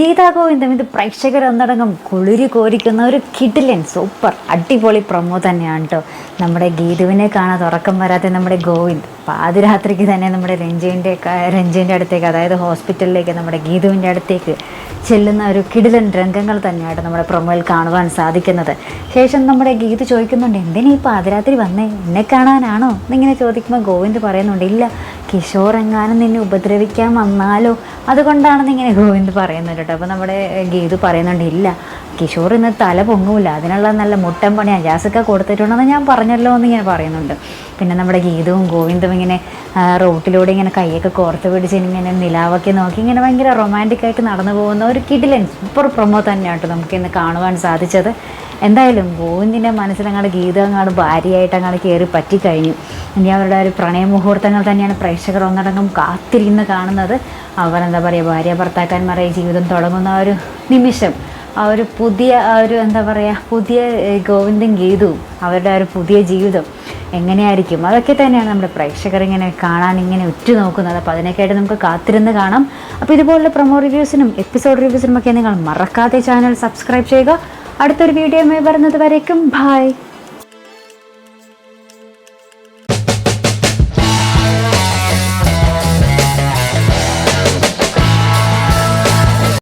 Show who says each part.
Speaker 1: ഗീതാ ഗോവിന്ദം ഇത് പ്രേക്ഷകർ ഒന്നടങ്കം കുളിരി കോരിക്കുന്ന ഒരു കിഡിലൻ സൂപ്പർ അടിപൊളി പ്രൊമോ തന്നെയാണ് കേട്ടോ നമ്മുടെ ഗീതുവിനെ കാണാതെ ഉറക്കം വരാതെ നമ്മുടെ ഗോവിന്ദ് പാതിരാത്രിക്ക് തന്നെ നമ്മുടെ രഞ്ജുവിന്റെ രഞ്ജുവിന്റെ അടുത്തേക്ക് അതായത് ഹോസ്പിറ്റലിലേക്ക് നമ്മുടെ ഗീതുവിന്റെ അടുത്തേക്ക് ചെല്ലുന്ന ഒരു കിടിലൻ രംഗങ്ങൾ തന്നെയാണ് നമ്മുടെ പ്രൊമോയിൽ കാണുവാൻ സാധിക്കുന്നത്. ശേഷം നമ്മുടെ ഗീത് ചോദിക്കുന്നുണ്ട് എന്തിനാ ഈ പാതിരാത്രി വന്നേ? എന്നെ കാണാനാണോ? എന്നിങ്ങനെ ചോദിക്കുമ്പോൾ ഗോവിന്ദ് പറയുന്നുണ്ട് ഇല്ല കിഷോർ എങ്ങാനും നിന്നെ ഉപദ്രവിക്കാൻ വന്നാലോ? അതുകൊണ്ടാണ് ഇങ്ങനെ ഗോവിന്ദ് പറയുന്നത് കേട്ടോ. അപ്പോൾ നമ്മുടെ ഗീതു പറയുന്നുണ്ട് ഇല്ല കിഷോർ ഇന്ന് തല പൊങ്ങൂല. അതിനുള്ള നല്ല മുട്ടൻ പണി അജാസൊക്കെ കൊടുത്തിട്ടുണ്ടെന്ന് ഞാൻ പറഞ്ഞല്ലോ എന്ന് ഇങ്ങനെ പറയുന്നുണ്ട്. പിന്നെ നമ്മുടെ ഗീതവും ഗോവിന്ദും ഇങ്ങനെ റോട്ടിലൂടെ ഇങ്ങനെ കൈയൊക്കെ കോർത്ത് പിടിച്ച് ഇങ്ങനെ നിലാവൊക്കെ നോക്കി ഇങ്ങനെ ഭയങ്കര റൊമാന്റിക്കായിട്ട് നടന്നു പോകുന്ന ഒരു കിടിലൻ സൂപ്പർ പ്രൊമോ തന്നെയാണ് കേട്ടോ നമുക്ക് ഇന്ന് കാണുവാൻ സാധിച്ചത്. എന്തായാലും ഗോവിന്ദിന്റെ മനസ്സിലങ്ങാട് ഗീത അങ്ങാട് ഭാര്യയായിട്ട് അങ്ങാട് കയറി പറ്റിക്കഴിഞ്ഞു. ഇനി അവരുടെ ഒരു പ്രണയ മുഹൂർത്തങ്ങൾ തന്നെയാണ് പ്രേക്ഷകർ ഒന്നടങ്കം കാത്തിരുന്ന് കാണുന്നത്. അവർ എന്താ പറയുക ഭാര്യ ഭർത്താക്കന്മാരെ ജീവിതം തുടങ്ങുന്ന ആ ഒരു നിമിഷം ആ ഒരു പുതിയ ആ ഒരു എന്താ പറയുക പുതിയ ഗോവിന്ദൻ ഗോവിന്ദും ഗീതവും അവരുടെ ആ ഒരു പുതിയ ജീവിതം എങ്ങനെയായിരിക്കും? അതൊക്കെ തന്നെയാണ് നമ്മുടെ പ്രേക്ഷകർ ഇങ്ങനെ കാണാൻ ഇങ്ങനെ ഉറ്റുനോക്കുന്നത്. അപ്പോൾ അതിനൊക്കെയായിട്ട് നമുക്ക് കാത്തിരുന്ന് കാണാം. അപ്പോൾ ഇതുപോലുള്ള പ്രൊമോ റിവ്യൂസിനും എപ്പിസോഡ് റിവ്യൂസിനും ഒക്കെ നിങ്ങൾ മറക്കാതെ ചാനൽ സബ്സ്ക്രൈബ് ചെയ്യുക. അടുത്തൊരു വീഡിയോയുമായി വരുന്നത് വരേക്കും. ബായ്